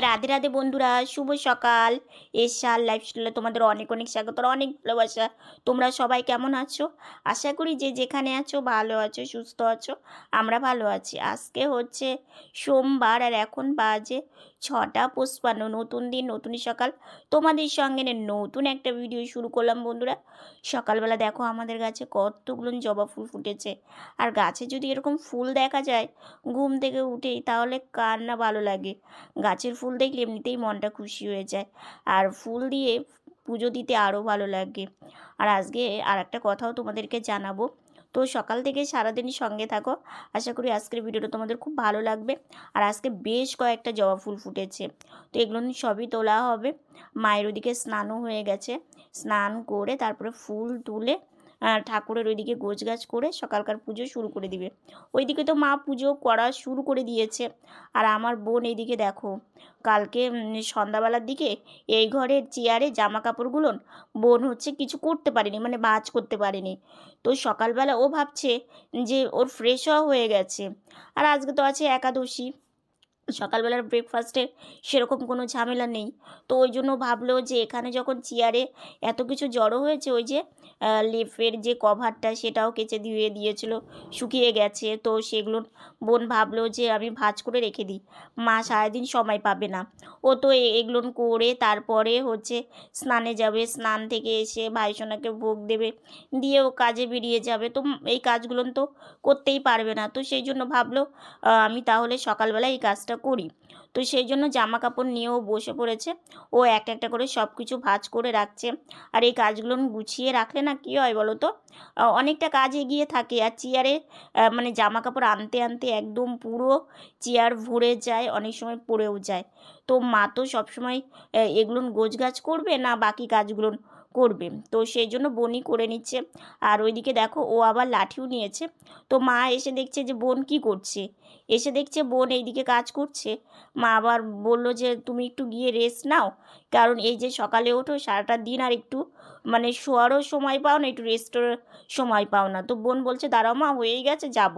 রাধে রাধে বন্ধুরা, শুভ সকাল। এশার লাইফস্টাইলে তোমাদের অনেক অনেক স্বাগত অনেক ভালোবাসা। তোমরা সবাই কেমন আছো? আশা করি যে যেখানে আছো, ভালো আছো, সুস্থ আছো, আমরা ভালো আছি। আজকে হচ্ছে সোমবার আর এখন বাজে ছটা পুষ্পান্ন নতুন দিন নতুন সকাল। তোমাদের সঙ্গে নতুন একটা ভিডিও শুরু করলাম বন্ধুরা। সকালবেলা দেখো আমাদের গাছে কতগুলো জবা ফুল ফুটেছে। আর গাছে যদি এরকম ফুল দেখা যায় ঘুম থেকে উঠেই তাহলে কার না ভালো লাগে। গাছের ফুল দেখলে এমনিতেই মনটা খুশি হয়ে যায়। আর ফুল দিয়ে পুজো দিতে আরও ভালো লাগে। আর আজকে আর একটা কথাও তোমাদেরকে জানাব। তো সকাল থেকে সারাদিনই সঙ্গে থাকো। আশা করি আজকের ভিডিওটা তোমাদের খুব ভালো লাগবে। আর আজকে বেশ কয়েকটা জবা ফুল ফুটেছে। তো এগুলো সবই তোলা হবে। মায়ের ওদিকে স্নানও হয়ে গেছে। স্নান করে তারপরে ফুল তুলে ঠাকুরের ওইদিকে গোছগাছ করে সকালকার পুজো শুরু করে দিবে। ওইদিকে তো মা পুজো করা শুরু করে দিয়েছে। আর আমার বোন এইদিকে দেখো, কালকে সন্ধ্যাবেলার দিকে এই ঘরের চেয়ারে জামা কাপড়গুলো বোন হচ্ছে কিছু করতে পারেনি মানে ভাঁজ করতে পারেনি। তো সকালবেলা ও ভাবছে যে ওর ফ্রেশ হওয়া হয়ে গেছে। আর আজকে তো আছে একাদশী সকালবেলার ব্রেকফাস্টে সেরকম কোনো ঝামেলা নেই। তো ওই জন্য ভাবলো যে এখানে যখন চেয়ারে এত কিছু জড়ো হয়েছে, ওই যে লেফের যে কভারটা সেটাও কেচে দিয়ে দিয়েছিল, শুকিয়ে গেছে। তো সেগুলো বোন ভাবলো যে আমি ভাঁজ করে রেখে দিই। মা সারাদিন সময় পাবে না। ও তো এগুলো করে তারপরে হচ্ছে স্নানে যাবে। স্নান থেকে এসে ভাইসোনাকে ভোগ দেবে। দিয়ে ও কাজে বেরিয়ে যাবে। তো এই কাজগুলো তো করতেই পারবে না। তো সেই জন্য ভাবলো আমি তাহলে সকালবেলা এই কাজটা করি। তো সেই জন্য জামা কাপড় নিয়েও বসে পড়েছে। ও একটা একটা করে সব কিছু ভাঁজ করে রাখছে। আর এই কাজগুলো গুছিয়ে রাখলে না কী হয় বলো তো? অনেকটা কাজ এগিয়ে থাকে। আর চেয়ারে মানে জামা কাপড় আনতে আনতে একদম পুরো চেয়ার ভরে যায়, অনেক সময় পড়েও যায়। তো মা তো সবসময় এগুলো গোছগাছ করবে না বাকি কাজগুলো করবে। তো সেই জন্য বোনই করে নিচ্ছে। আর ওইদিকে দেখো, ও আবার লাঠিও নিয়েছে। তো মা এসে দেখছে যে বোন কি করছে। এসে দেখছে বোন এইদিকে কাজ করছে। মা আবার বলল যে, তুমি একটু গিয়ে রেস্ট নাও। কারণ এই যে সকালে ওঠো, সারাটা দিন আর একটু মানে শোয়ারও সময় পাও না, একটু রেস্টের সময় পাও না। তো বোন বলছে, দাঁড়াও মা, হয়েই গেছে, যাব।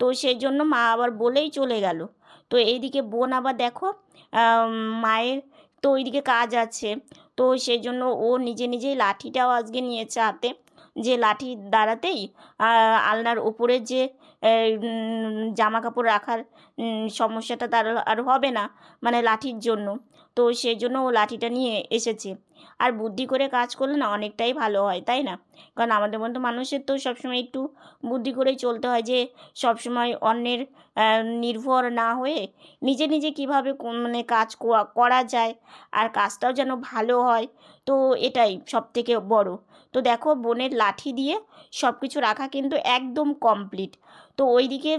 তো সেই জন্য মা আবার বলেই চলে গেল। তো এইদিকে বোন আবার দেখো মায়ের তো ওইদিকে কাজ আছে। তো সেই জন্য ও নিজে নিজেই লাঠিটাও আজকে নিয়েছে হাতে। যে লাঠি দাঁড়াতেই আলনার ওপরে যে জামা কাপড় রাখার সমস্যাটা তার আর হবে না মানে লাঠির জন্য। তো সেই জন্য ও লাঠিটা নিয়ে এসেছে। আর বুদ্ধি করে কাজ করলে না অনেকটাই ভালো হয়, তাই না? কারণ আমাদের মতো মানুষের তো সবসময় একটু বুদ্ধি করেই চলতে হয় যে, সবসময় অন্যের নির্ভর না হয়ে নিজে নিজে কীভাবে মানে কাজ করা- যায়, আর কাজটাও যেন ভালো হয়। তো এটাই সব থেকে বড়। তো দেখো বোনের লাঠি দিয়ে সব কিছু রাখা কিন্তু একদম কমপ্লিট তো ওইদিকে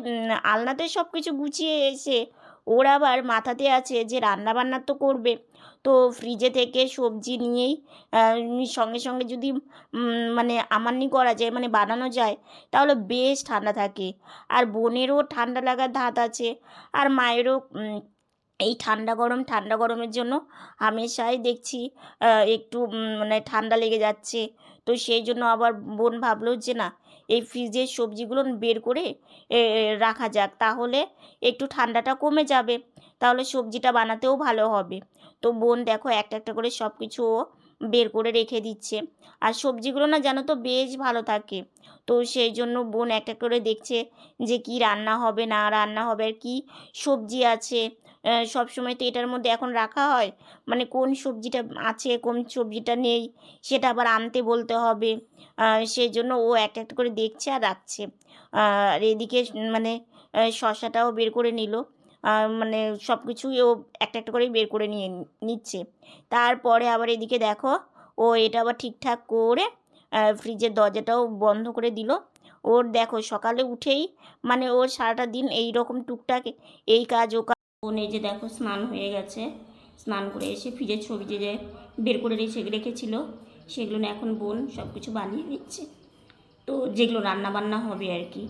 আলনাতে সব কিছু গুছিয়ে এসে ওর আবার মাথাতে আছে যে রান্না বান্না তো করবে। তো ফ্রিজে থেকে সবজি নিয়েই সঙ্গে সঙ্গে যদি মানে আমান্নি করা যায় মানে বানানো যায়, তাহলে বেশ ঠান্ডা থাকে। আর বোনেরও ঠান্ডা লাগার ধাত আছে। আর মায়েরও এই ঠান্ডা গরম, ঠান্ডা গরমের জন্য হামেশাই দেখছি একটু মানে ঠান্ডা লেগে যাচ্ছে। তো সেই জন্য আবার বোন ভাবলো যে না, এই ফ্রিজের সবজিগুলো বের করে রাখা যাক। তাহলে একটু ঠান্ডাটা কমে যাবে, তাহলে সবজিটা বানাতেও ভালো হবে। তো বোন দেখো একটা একটা করে সব কিছু বের করে রেখে দিচ্ছে। আর সবজিগুলো না জানো তো বেশ ভালো থাকে। তো সেই জন্য বোন একটা করে দেখছে যে কি রান্না হবে, না রান্না হবে, আর কি সবজি আছে। সব সময় তো এটার মধ্যে এখন রাখা হয়। মানে কোন সবজিটা আছে, কোন সবজিটা নেই, সেটা আবার আনতে বলতে হবে। সেই জন্য ও একটা একটা করে দেখছে আর রাখছে। আর এদিকে মানে শশাটাও বের করে নিল। মানে সব কিছুই ও একটা একটা করেই বের করে নিয়ে নিচ্ছে। তারপরে আবার এদিকে দেখো, ও এটা আবার ঠিকঠাক করে ফ্রিজের দরজাটাও বন্ধ করে দিল। ওর দেখো সকালে উঠেই মানে ওর সারাটা দিন এই রকম টুকটাক এই কাজ, ও কাজ। এই যে দেখো স্নান হয়ে গেছে। স্নান করে এসে ফ্রিজের ছবি যে বের করে রেখে, রেখেছিল, সেগুলো এখন বোন সব কিছু বানিয়ে নিচ্ছে তো যেগুলো রান্না বান্না হবে আর কি।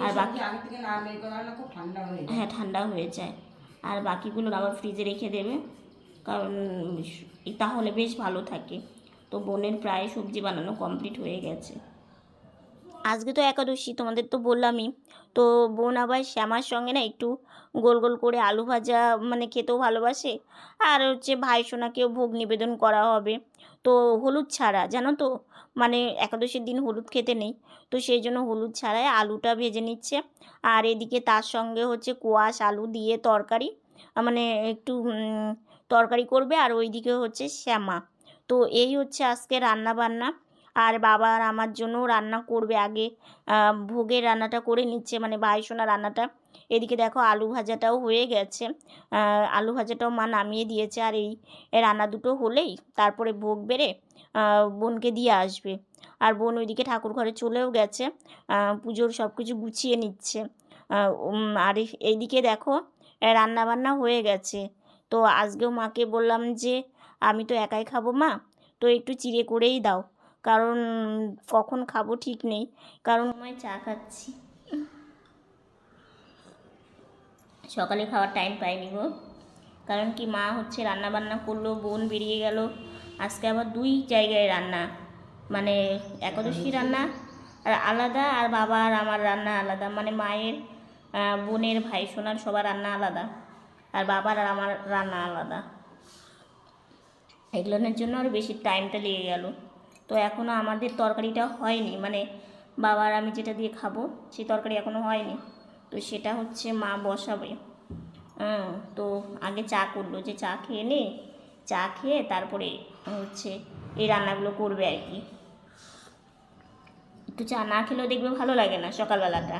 আর বাকি হয়ে হ্যাঁ ঠান্ডা হয়ে যায়। আর বাকিগুলো আবার ফ্রিজে রেখে দেবে। কারণ তাহলে বেশ ভালো থাকে। তো বোনের প্রায় সবজি বানানো কমপ্লিট হয়ে গেছে। আজকে তো একাদশী, তোমাদের তো বললামই। তো বোন আবার শ্যামার সঙ্গে না একটু গোল গোল করে আলু ভাজা মানে খেতেও ভালোবাসে। আর হচ্ছে ভাই সোনাকেও ভোগ নিবেদন করা হবে। তো হলুদ ছাড়া, জানো তো? মানে একাদশীর দিন হলুদ খেতে নেই। তো সেই জন্য হলুদ ছাড়াই আলুটা ভেজে নিচ্ছে। আর এদিকে তার সঙ্গে হচ্ছে কোয়াশ, আলু দিয়ে তরকারি মানে একটু তরকারি করবে। আর ওইদিকে হচ্ছে শ্যামা। তো এই হচ্ছে আজকে রান্না বান্না আর বাবা আর আমার জন্য রান্না করবে আগে। ভোগের রান্নাটা করে নিচ্ছে মানে বাইসোনা রান্নাটা। এদিকে দেখো আলু ভাজাটাও হয়ে গেছে। আলু ভাজাটাও মা নামিয়ে দিয়েছে আর এই রান্না দুটো হলেই তারপরে ভোগ বেড়ে বোনকে দিয়ে আসবে। আর বোন ওইদিকে ঠাকুর ঘরে চলেও গেছে পুজোর সব কিছু গুছিয়ে নিচ্ছে। আর এই- এইদিকে দেখো রান্না বান্না হয়ে গেছে। তো আজকেও মাকে বললাম যে, আমি তো একাই খাব মা, তো একটু চিড়ে করেই দাও। কারণ কখন খাব ঠিক নেই। কারণ সময় চা খাচ্ছি। সকালে খাওয়ার টাইম পাইনি গো। কারণ কি মা হচ্ছে রান্না বান্না করল বোন বেরিয়ে গেল। আজকে আবার দুই জায়গায় রান্না। মানে একাদশী রান্না আর আলাদা আর বাবা আর আমার রান্না আলাদা। মানে মায়ের বোনের ভাই সোনার সবার রান্না আলাদা। আর বাবার আর আমার রান্না আলাদা। এগুলোর জন্য আরও বেশি টাইমটা লেগে গেল। তো এখনও আমাদের তরকারিটা হয়নি। মানে বাবার আমি যেটা দিয়ে খাব, সেই তরকারি এখনও হয়নি। তো সেটা হচ্ছে মা বসাবে। তো আগে চা করল যে চা খেয়ে নে, চা খেয়ে তারপরে হচ্ছে এই রান্নাগুলো করবে আর কি। একটু চা না খেলেও দেখবে ভালো লাগে না সকালবেলাটা।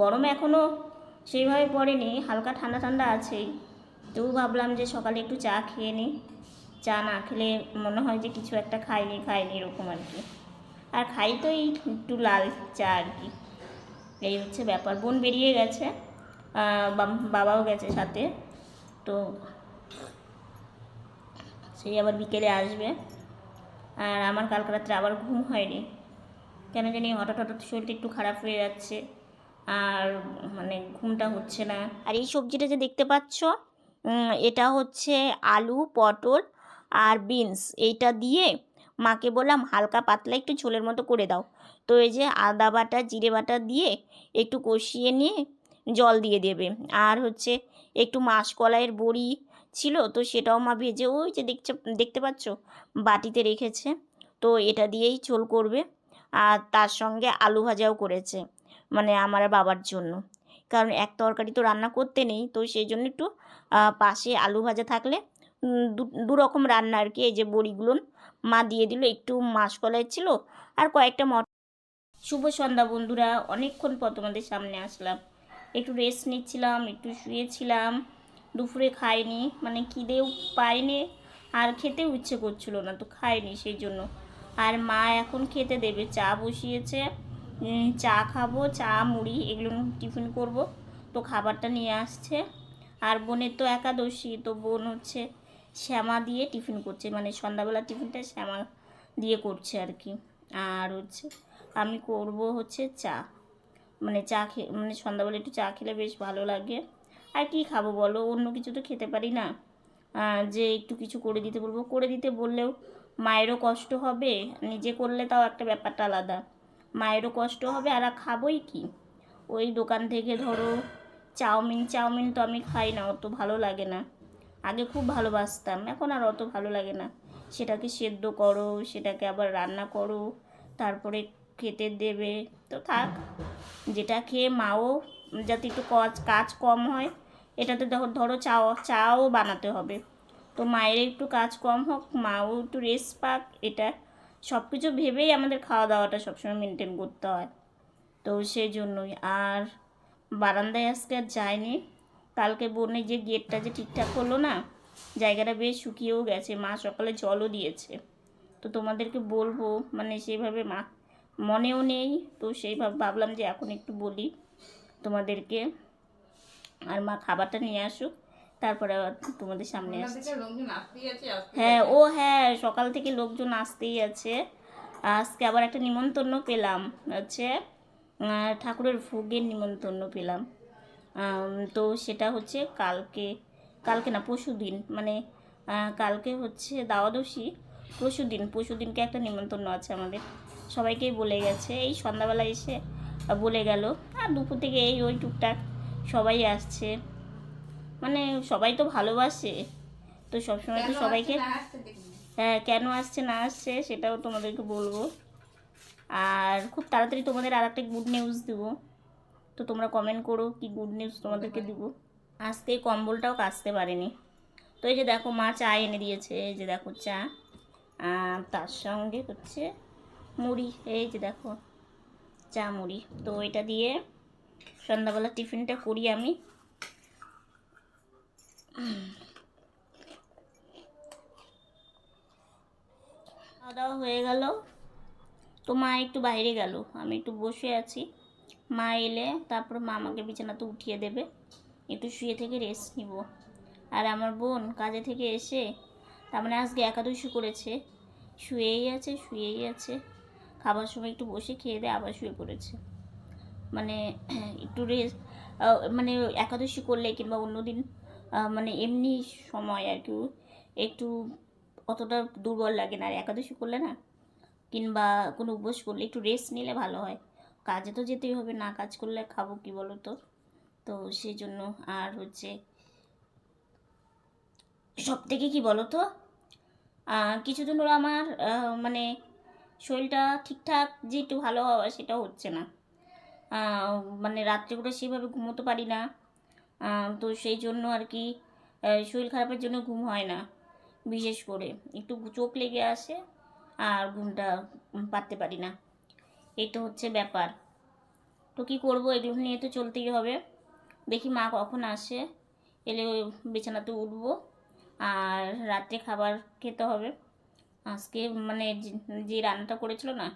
গরম এখনও সেইভাবে পড়েনি, হালকা ঠান্ডা ঠান্ডা আছেই। তবু ভাবলাম যে সকালে একটু চা খেয়ে নিই চা না খেলে মনে হয় যে কিছু একটা খাইনি খাইনি এরকম আর কি। আর খাই তো এই একটু লাল চা আর কি। এই হচ্ছে ব্যাপার। বোন বেরিয়ে গেছে বাবাও গেছে সাথে। তো সেই আবার বিকেলে আসবে। আর আমার কালকে রাত্রে আবার ঘুম হয়নি। কেন জানি হঠাৎ হঠাৎ শরীরটা একটু খারাপ হয়ে যাচ্ছে। আর মানে ঘুমটা হচ্ছে না। আর এই সবজিটা যে দেখতে পাচ্ছ এটা হচ্ছে আলু, পটল আর বিনস, এইটা দিয়ে মাকে বললাম, হালকা পাতলা একটু ঝোলের মতো করে দাও। তো এই যে আদা বাটা, জিরে বাটা দিয়ে একটু কষিয়ে নিয়ে জল দিয়ে দেবে। আর হচ্ছে একটু মাসকলাইয়ের বড়ি ছিল, তো সেটাও মা ভেজে, ওই যে দেখছে, দেখতে পাচ্ছ? বাটিতে রেখেছে। তো এটা দিয়েই ঝোল করবে। আর তার সঙ্গে আলু ভাজাও করেছে মানে আমার বাবার জন্য। কারণ এক তরকারি তো রান্না করতে নেই, তো সেই জন্য একটু পাশে আলু ভাজা থাকলে দু- রকম রান্না আর কি, এই যে বড়িগুলো। মা দিয়ে দিল, একটু মাসকলাই ছিল আর কয়েকটা মট, শুভ সন্ধ্যা বন্ধুরা, অনেকক্ষণ পর তোমাদের সামনে আসলাম। একটু রেস্ট নিচ্ছিলাম, একটু শুয়েছিলাম, দুপুরে খাইনি মানে খিদেও পাইনি, আর খেতেও ইচ্ছে করছিল না, তো খাইনি সেই জন্য। আর মা এখন খেতে দেবে, চা বসিয়েছে চা খাব, চা, মুড়ি, এগুলো টিফিন করব। তো খাবারটা নিয়ে আসছে, আর বোনের তো একাদশী, তো বোন হচ্ছে শ্যামা দিয়ে টিফিন করছে মানে সন্ধ্যাবেলা টিফিনটা শ্যামা দিয়ে করছে আর কি। আর হচ্ছে আমি করব হচ্ছে চা। মানে চা খেয়ে মানে সন্ধ্যাবেলা একটু চা খেলে বেশ ভালো লাগে। আর কি খাব বলো? অন্য কিছু তো খেতে পারি না। যে একটু কিছু করে দিতে বলব। করে দিতে বললেও মায়েরও কষ্ট হবে। নিজে করলে তাও একটা ব্যাপারটা আলাদা। মায়েরও কষ্ট হবে আর খাবোই কি? ওই দোকান থেকে ধরো চাউমিন চাউমিন তো আমি খাই না, অত ভালো লাগে না। আগে খুব ভালোবাসতাম, এখন আর অত ভালো লাগে না। সেটাকে সেদ্ধ করো, সেটাকে আবার রান্না করো, তারপরে খেতে দেবে। তো থাক, যেটা খেয়ে মাও যাতে একটু কাজ কাজ কম হয়, এটাতে ধরো ধরো চাও চাও বানাতে হবে। তো মায়ের একটু কাজ কম হোক, মাও একটু রেস্ট পাক, এটা সব কিছু ভেবেই আমাদের খাওয়া দাওয়াটা সবসময় মেনটেন করতে হয়। তো সেই জন্যই, আর বারান্দায় আজকে আর যায়নি কালকে বনে যে গেটটা যে ঠিকঠাক করল না জায়গাটা বেশ শুকিয়েও গেছে। মা সকালে জলও দিয়েছে। তো তোমাদেরকে বলব মানে সেইভাবে মা মনেও নেই। তো সেইভাবে ভাবলাম যে এখন একটু বলি তোমাদেরকে। আর মা খাবারটা নিয়ে আসুক তারপরে আবার তোমাদের সামনে আসছে। হ্যাঁ ও হ্যাঁ সকাল থেকে লোকজন আসতেই আছে। আজকে আবার একটা নিমন্ত্রণ পেলাম হচ্ছে ঠাকুরের ভোগের নিমন্ত্রণ পেলাম। তো সেটা হচ্ছে কালকে কালকে না পরশু দিন মানে কালকে হচ্ছে দাওয়াদশী পরশু দিন পরশু দিনকে একটা নিমন্ত্রণ আছে আমাদের। সবাইকেই বলে গেছে এই সন্ধ্যাবেলা এসে বলে গেল। আর দুপুর থেকে এই ওই টুকটাক সবাই আসছে। মানে সবাই তো ভালোবাসে তো সবসময় তো সবাইকে হ্যাঁ কেন আসছে না আসছে সেটাও তোমাদেরকে বলব। আর খুব তাড়াতাড়ি তোমাদের আর একটা গুড নিউজ দেবো। তো তোমরা কমেন্ট করো কি গুড নিউজ তোমাদেরকে দিব। আজকে কম্বলটাও কাচতে পারেনি। তো এই যে দেখো মা চা এনে দিয়েছে এই যে দেখো চা। আর তার সঙ্গে হচ্ছে মুড়ি এই যে দেখো চা মুড়ি। তো এটা দিয়ে সন্ধ্যাবেলা টিফিনটা করি আমি। খাওয়া দাওয়া হয়ে গেল। তো মা একটু বাইরে গেল আমি একটু বসে আছি। মা এলে তারপর মা আমাকে বিছানাতে উঠিয়ে দেবে। একটু শুয়ে থেকে রেস্ট নিব। আর আমার বোন কাজে থেকে এসে, তার মানে আজকে একাদশী করেছে। শুয়েই আছে শুয়েই আছে। খাবার সময় একটু বসে খেয়ে দিয়ে আবার শুয়ে পড়েছে। মানে একটু রেস্ট মানে একাদশী করলে কিংবা অন্যদিন মানে এমনি সময় আর কি, একটু অতটা দুর্বল লাগে না। আর একাদশী করলে না, কিংবা কোনো উপোস করলে একটু রেস্ট নিলে ভালো হয়। কাজে তো যেতেই হবে, না কাজ করলে খাব কি বলো তো তো সেই জন্য আর হচ্ছে সব থেকে কি বলো তো কিছুদিন হলো আমার মানে শরীরটা ঠিকঠাক যে একটু ভালো হওয়া সেটা হচ্ছে না। মানে রাত্রে করে সেভাবে ঘুমোতে পারি না। তো সেই জন্য আর কি শরীর খারাপের জন্য ঘুম হয় না। বিশেষ করে একটু চোখ লেগে আসে আর ঘুমটা পারতে পারি না। এই তো হচ্ছে ব্যাপার। তো কী করব? এগুলো নিয়ে তো চলতেই হবে। দেখি মা কখন আসে। এলে বিছানাতে উঠবো। আর রাত্রে খাবার খেতে হবে। আজকে মানে যে- রান্নাটা করেছিল না,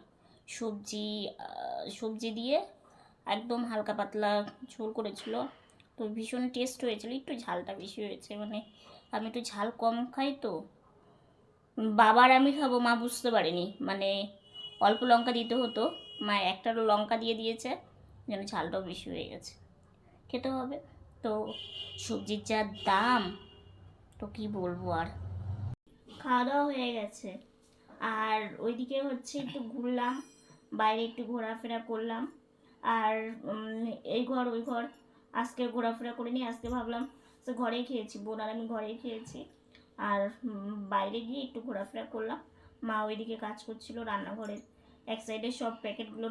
সবজি সবজি দিয়ে একদম হালকা পাতলা ঝোল করেছিল। তো ভীষণ টেস্ট হয়েছিল। একটু ঝালটা বেশি হয়েছে। মানে আমি একটু ঝাল কম খাই তো। বাবার আমি খাব, মা বুঝতে পারেনি। মানে অল্প লঙ্কা দিতে হতো। মা একটা লঙ্কা দিয়ে দিয়েছে, যেন ঝালটাও বেশি হয়ে গেছে। খেতে হবে। তো সবজির যা দাম, তো কি বলব আর? খাওয়া দাওয়া হয়ে গেছে। আর ওইদিকে হচ্ছে একটু ঘুরলাম, বাইরে একটু ঘোরাফেরা করলাম। আর এই ঘর, ওই ঘর, আজকে ঘোরাফেরা করিনি আজকে ভাবলাম তো ঘরেই খেয়েছি, বোন আর আমি ঘরেই খেয়েছি। আর বাইরে গিয়ে একটু ঘোরাফেরা করলাম। মা ওইদিকে কাজ করছিল রান্নাঘরের এক সাইডে সব প্যাকেটগুলো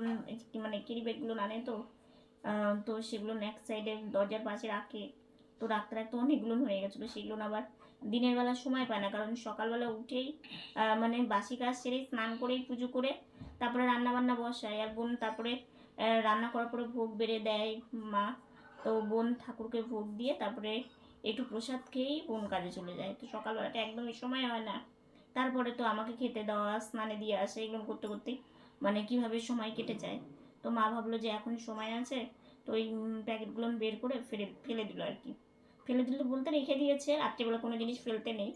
মানে কিরি ব্যাগগুলো আনে তো তো সেগুলো এক সাইডে দরজার পাশে রাখে। তো রাখতে রাখতে অনেকগুলো হয়ে গেছিল, সেগুলো আবার দিনের বেলা সময় পায় না, কারণ সকালবেলা উঠেই মানে বাসি কাজ সেরে স্নান করেই পুজো করে তারপরে রান্না বান্না বসায়। আর বোন তারপরে রান্না করার পরে ভোগ বেড়ে দেয় মা। তো বোন ঠাকুরকে ভোগ দিয়ে তারপরে একটু প্রসাদ খেয়েই বোন কাজে চলে যায়। তো সকালবেলাটা একদমই সময় হয় না। তারপরে তো আমাকে খেতে দেওয়া, স্নানে দিয়ে আসে, এগুলো করতে করতেই মানে কীভাবে সময় কেটে যায়? তো মা ভাবলো যে এখন সময় আছে, তো ওই প্যাকেটগুলো বের করে ফেলে ফেলে দিল আর কি। ফেলে দিল বলতে রেখে দিয়েছে, রাত্রিবেলা কোনো জিনিস ফেলতে নেই।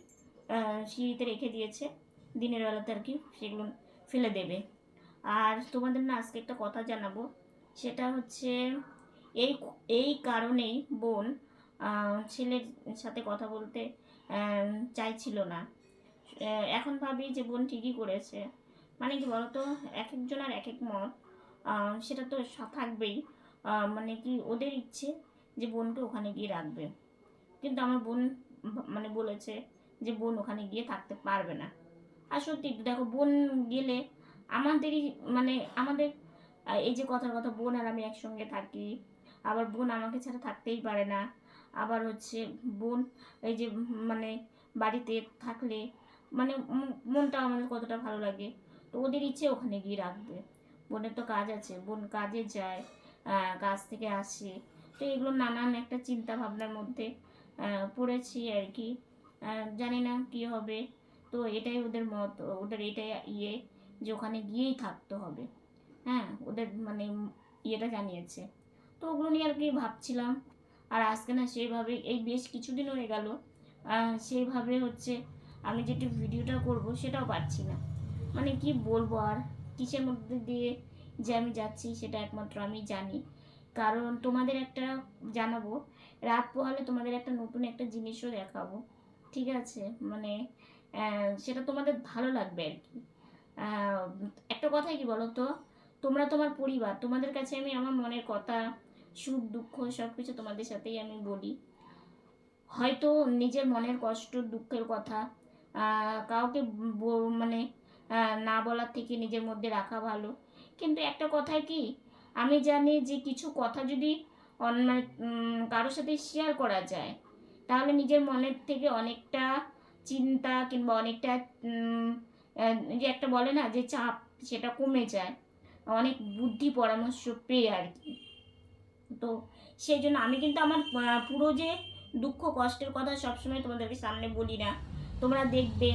সিঁড়িতে রেখে দিয়েছে, দিনের বেলাতে আর কি সেগুলো ফেলে দেবে। আর তোমাদের না আজকে একটা কথা জানাব, সেটা হচ্ছে এই এই কারণেই বোন ছেলের সাথে কথা বলতে চাইছিল না। এখন ভাবি যে বোন ঠিকই করেছে। মানে কি বলতো, এক একজনের এক এক মত। সেটা তো থাকবেই। মানে কি ওদের ইচ্ছে যে বোনকে ওখানে গিয়ে রাখবে। কিন্তু আমার বোন মানে বলেছে যে বোন ওখানে গিয়ে থাকতে পারবে না। আর সত্যি দেখো, বোন গেলে আমাদেরই মানে আমাদের এই যে কথার কথা, বোন আর আমি একসঙ্গে থাকি। আবার বোন আমাকে ছাড়া থাকতেই পারে না। আবার হচ্ছে বোন এই যে মানে বাড়িতে থাকলে মানে মনটা আমাদের কতটা ভালো লাগে। ওদের ইচ্ছে ওখানে গিয়ে রাখবে। বোনের তো কাজ আছে, বোন কাজে যায় কাজ থেকে আসে। তো এগুলো নানান একটা চিন্তা ভাবনার মধ্যে পড়েছি আর কি। জানি না কি হবে। তো এটাই ওদের মত, ওদের এটাই ইয়ে যে ওখানে গিয়েই থাকতে হবে। হ্যাঁ ওদের মানে ইয়েটা জানিয়েছে। তো ওগুলো নিয়ে আর কি ভাবছিলাম। আর আজকে না সেইভাবে, এই বেশ কিছুদিন হয়ে গেল। সেইভাবে হচ্ছে আমি যেটি ভিডিওটা করব সেটাও পারছি না। মানে কি বলব আর? কিসের মধ্যে দিয়ে যে আমি যাচ্ছি সেটা একমাত্র আমি জানি। কারণ তোমাদের একটা জানাব, রাত পোহালে তোমাদের একটা নতুন একটা জিনিসও দেখাবো। ঠিক আছে? মানে সেটা তোমাদের ভালো লাগবে আর কি। একটা কথাই কি বলো তো? তোমরা তোমার পরিবার, তোমাদের কাছে আমি আমার মনের কথা, সুখ, দুঃখ সব কিছু তোমাদের সাথেই আমি বলি। হয়তো নিজের মনের কষ্ট, দুঃখের কথা কাউকে মানে না বলার থেকে নিজের মধ্যে রাখা ভালো। কিন্তু একটা কথা কি, আমি জানি যে কিছু কথা যদি অন্য কারোর সাথে শেয়ার করা যায়, তাহলে নিজের মনের থেকে অনেকটা চিন্তা কিংবা অনেকটা যে একটা বলে না যে চাপ সেটা কমে যায়, অনেক বুদ্ধি পরামর্শ পেয়ে আর কি। তো সেই জন্য আমি কিন্তু আমার পুরো যে দুঃখ কষ্টের কথা সবসময় তোমাদেরকে সামনে বলি না। তোমরা দেখবে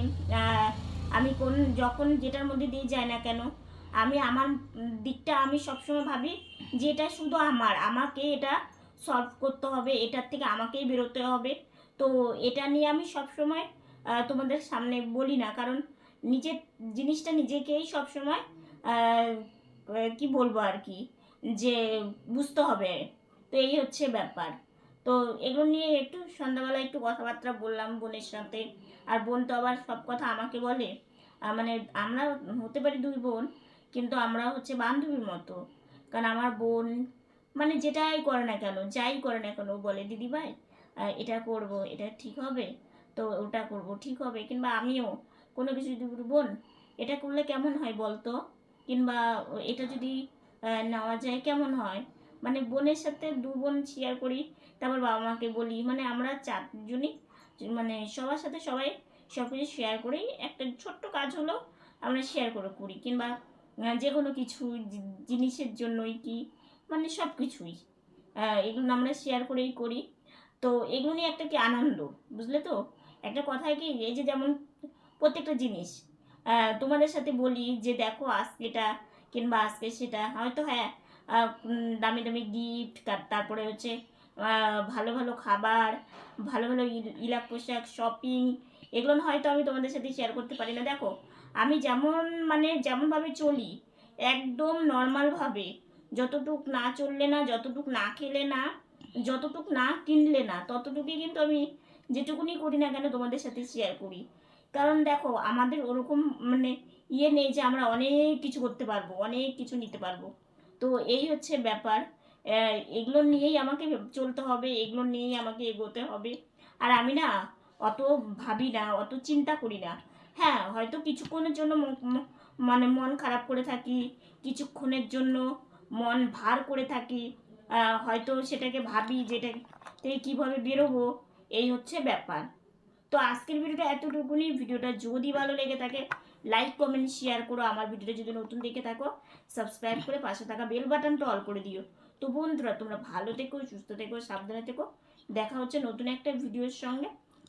আমি কোন, যখন যেটার মধ্যে দিয়ে যাই না কেন, আমি আমার দিকটা আমি সবসময় ভাবি যে এটা শুধু আমার, আমাকে এটা সলভ করতে হবে, এটার থেকে আমাকেই বেরোতে হবে। তো এটা নিয়ে আমি সবসময় তোমাদের সামনে বলি না, কারণ নিজের জিনিসটা নিজেকেই সবসময় কি বলব আর কি, যে বুঝতে হবে। তো এই হচ্ছে ব্যাপার। তো এগুলো নিয়ে একটু সন্ধ্যাবেলা একটু কথাবার্তা বললাম বোনের সাথে। আর বোন তো আবার সব কথা আমাকে বলে। মানে আমরা হতে পারি দুই বোন, কিন্তু আমরা হচ্ছে বান্ধবীর মতো। কারণ আমার বোন মানে যেটাই করে না কেন, যাই করে না কেন, ও বলে, দিদি ভাই এটা করব, এটা ঠিক হবে? তো ওটা করব, ঠিক হবে? কিংবা আমিও, কোনো কিছু যদি বোন, এটা করলে কেমন হয় বলতো? কিংবা এটা যদি নেওয়া যায় কেমন হয়? মানে বোনের সাথে দু বোন শেয়ার করি, তারপর বাবা মাকে বলি। মানে আমরা চারজনই মানে সবার সাথে সবাই সব কিছু শেয়ার করি। একটা ছোট্ট কাজ হলো আমরা শেয়ার করে করি, কিংবা যে কোনো কিছু জিনিসের জন্যই কি মানে সব কিছুই এগুলো আমরা শেয়ার করেই করি। তো এগুলো নিয়ে একটা কি আনন্দ, বুঝলে তো? একটা কথায় কি, এই যে যেমন প্রত্যেকটা জিনিস তোমাদের সাথে বলি যে দেখো আজকে এটা কিংবা আজকে সেটা, হয়তো হ্যাঁ দামি দামি গিফট তারপরে হচ্ছে ভালো ভালো খাবার, ভালো ভালো ইল- ইলা পোশাক শপিং এগুলো হয়তো আমি তোমাদের সাথে শেয়ার করতে পারি না। দেখো, আমি যেমন মানে যেমনভাবে চলি, একদম নর্মালভাবে যতটুক না চললে না, যতটুক না খেলে না, যতটুক না কিনলে না, ততটুকুই কিন্তু আমি যেটুকুনি করি না কেন তোমাদের সাথে শেয়ার করি। কারণ দেখো, আমাদের ওরকম মানে ইয়ে নেই যে আমরা অনেক কিছু করতে পারব, অনেক কিছু নিতে পারব। তো এই হচ্ছে ব্যাপার। এগুলো নিয়েই আমাকে চলতে হবে, এগুলো নিয়েই আমাকে এগোতে হবে। আর আমি না অত ভাবি না, অত চিন্তা করি না। হ্যাঁ হয়তো কিছুক্ষণের জন্য মানে মন খারাপ করে থাকি, কিছুক্ষণের জন্য মন ভার করে থাকি হয়তো সেটাকে ভাবি যেটা থেকে কীভাবে বেরোবো, এই হচ্ছে ব্যাপার। তো আজকের ভিডিওটা এতটুকুনি। ভিডিওটা যদি ভালো লেগে থাকে লাইক কমেন্ট শেয়ার করো। আমার ভিডিওটা যদি নতুন দেখে থাকো সাবস্ক্রাইব করে পাশে থাকা বেল বাটনটা অল করে দিও। তো বন্ধুরা, তোমরা ভালো থেকো, সুস্থ থেকো, সাবধানে থেকো। দেখা হচ্ছে নতুন একটা ভিডিওর সঙ্গে।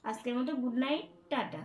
আজকের মতো গুড নাইট টাটা।